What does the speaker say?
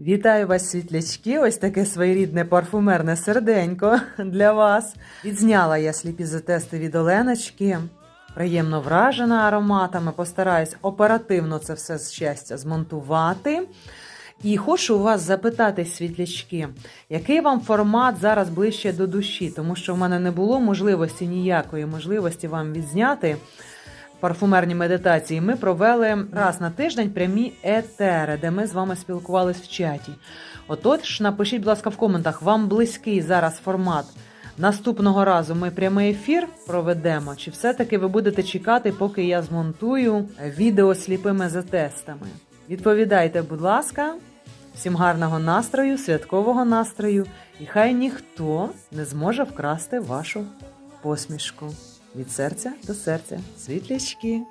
Вітаю вас, світлячки! Ось таке своєрідне парфумерне серденько для вас. Відзняла я сліпі затести від Оленочки. Приємно вражена ароматами. Постараюсь оперативно це все з щастя змонтувати. І хочу у вас запитати, світлячки, який вам формат зараз ближче до душі, тому що в мене не було можливості ніякої можливості вам відзняти парфумерні медитації. Ми провели раз на тиждень прямі етери, де ми з вами спілкувались в чаті. Отож, напишіть, будь ласка, в коментах, вам близький зараз формат. Наступного разу ми прямий ефір проведемо, чи все-таки ви будете чекати, поки я змонтую відео сліпими затестами? Відповідайте, будь ласка, всім гарного настрою, святкового настрою, і хай ніхто не зможе вкрасти вашу посмішку. Від серця до серця, світлячки.